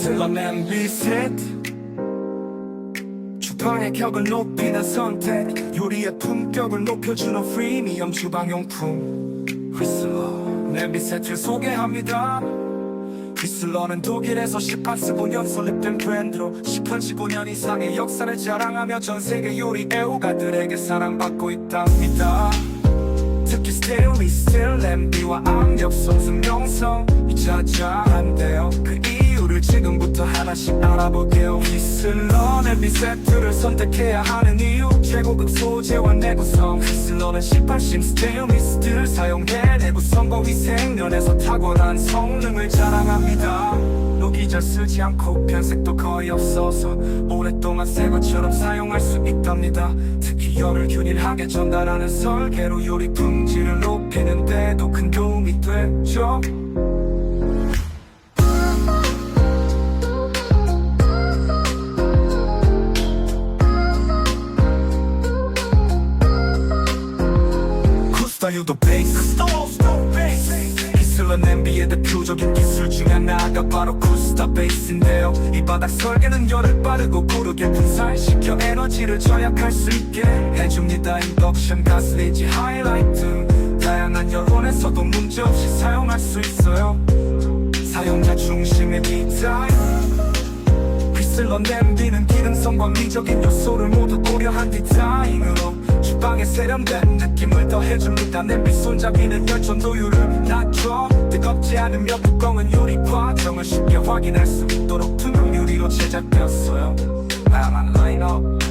휘슬러 냄비 셋. 주방의 격을 높이는 선택. 요리의 품격을 높여주는 프리미엄 주방용품. 휘슬러 냄비 세트를 소개합니다. 휘슬러는 독일에서 1815년 설립된 브랜드로 1815년 이상의 역사를 자랑하며 전 세계 요리 애호가들에게 사랑받고 있답니다. 특히 스테인리 스틸 냄비와 압력 손수 명성 이 자자한데요 그 이유를 지금부터 하나씩 알아볼게요. 휘슬러 냄비 세트를 선택해야 하는 이유. 최고급 소재와 내구성. 휘슬러는 18심 스테인리 스틸 사용해 내구성과 위생면에서 탁월한 성능을 자랑합니다. 녹이 잘 쓰지 않고 변색도 거의 없어서 오랫동안 새 것처럼 사용할 수 있답니다. 특히 열을 균일하게 전달하는 설계로 요리 품질을 높이는 데도 큰 도움이 되죠 스타유도 베이스 기술러 냄비의 대표적인 기술 중 하나가 바로 쿠스타 베이스인데요. 이 바닥 설계는 열을 빠르고 고르게 분산시켜 에너지를 절약할 수 있게 해줍니다. 인덕션 가스레인지 하이라이트. 다양한 여론에서도 문제없이 사용할 수 있어요. 사용자 중심의 디자인 휘슬러 냄비는 기능성과 미적인 요소를 모두 고려한 디자인으로 세련된 느낌을 더해줍니다. 냄비 손잡이는 열전 도율을 낮춰. 뜨겁지 않으며 뚜껑은 요리 과정을 쉽게 확인할 수 있도록 투명 유리로 제작되었어요. 다양한 라인업.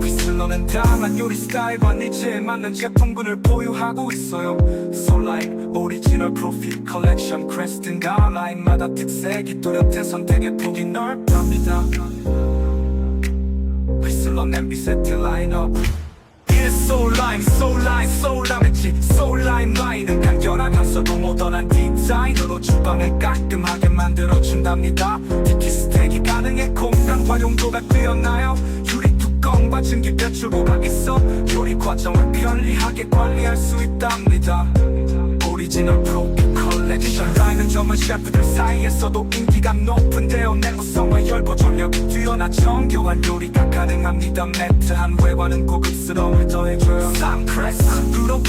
휘슬러는 다양한 요리 스타일과 니체에 맞는 제품군을 보유하고 있어요. 솔라인, 오리지널 프로필 컬렉션 크레스틴 가라인마다 특색이 뚜렷해 선택의 폭이 넓답니다. 휘슬러 냄비 세트 라인업 이는 소울라인 소울라인 소울라인지 소울라인 라인은 간결하면서도 모던한 디자인으로 주방을 깔끔하게 만들어준답니다. 특히 스택이 가능해 공간 활용도가 뛰어나요. 유리 뚜껑과 증기 배출구가 있어. 요리 과정을 편리하게 관리할 수 있답니다. 오리지널 프로 필 컬렉션 라인은 전문 셰프들 사이에서도 인기가 높은데요. 내 구성과 열 보존력이 뛰어나 정교한 요리가 가능합니다. 매트한 외관은 고급스러움을 더해줘요 쌍크레스 부러운